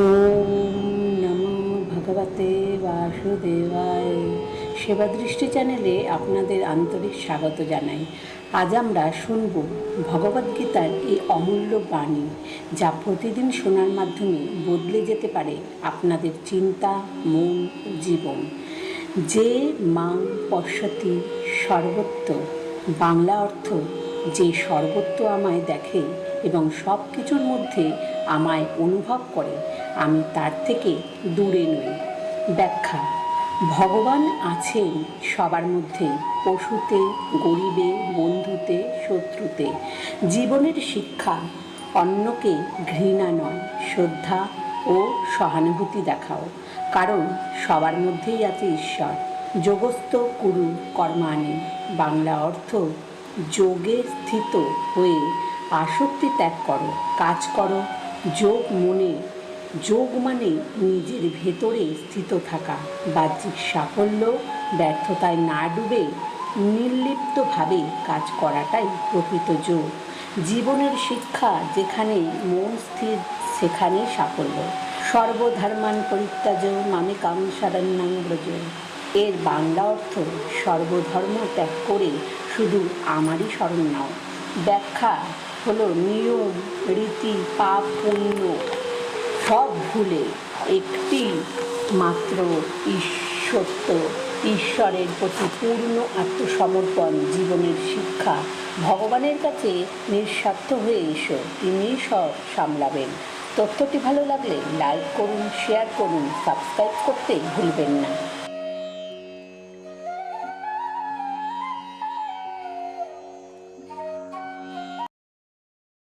ওম নমো ভগবতে বাসুদেবায়। সেবা দৃষ্টি চ্যানেলে আপনাদের আন্তরিক স্বাগত জানাই। আজ আমরা শুনব ভগবদ্গীতার এই অমূল্য বাণী, যা প্রতিদিন শোনার মাধ্যমে বদলে যেতে পারে আপনাদের চিন্তা, মন, জীবন। যে মাং পশ্যতি সর্বত্র, বাংলা অর্থ যে সর্বত্র আমায় দেখে এবং সব কিছুর মধ্যে আমায় অনুভব করে আমি তার থেকে দূরে নই। ব্যাখ্যা, ভগবান আছেন সবার মধ্যে, পশুতে, গরিবে, বন্ধুতে, শত্রুতে। জীবনের শিক্ষা অন্যকে ঘৃণা নয়, শ্রদ্ধা ও সহানুভূতি দেখাও। কারণ সবার মধ্যেই আছে ঈশ্বর। যোগস্থ কুরু কর্মাণি। বাংলা অর্থ, যোগে স্থিত হয়ে আসক্তি ত্যাগ করো, কাজ করো, যোগ মনে যোগ মানে নিজের ভেতরে স্থিত থাকা। বাহ্যিক সাফল্য, ব্যর্থতায় না ডুবে নির্লিপ্তভাবে কাজ করাটাই প্রকৃত যোগ। জীবনের শিক্ষা যেখানে মন স্থির সেখানেই সাফল্য। সর্বধর্মান পরিত্যাজ মামে কাম ব্রজ। এর বাংলা অর্থ, সর্বধর্ম ত্যাগ করে শুধু আমারই স্মরণ নাও। ব্যাখ্যা হলো নিয়ম, রীতি, পাপ, পুণ্য। সব ভুলে একটি মাত্র ঈশ্বত্ব, ঈশ্বরের প্রতি পূর্ণ আত্মসমর্পণ, জীবনের শিক্ষা। ভগবানের কাছে নিঃস্বার্থ হয়ে এসো, তিনি সব সামলাবেন। তথ্যটি ভালো লাগলে লাইক করুন, শেয়ার করুন, সাবস্ক্রাইব করতে ভুলবেন না।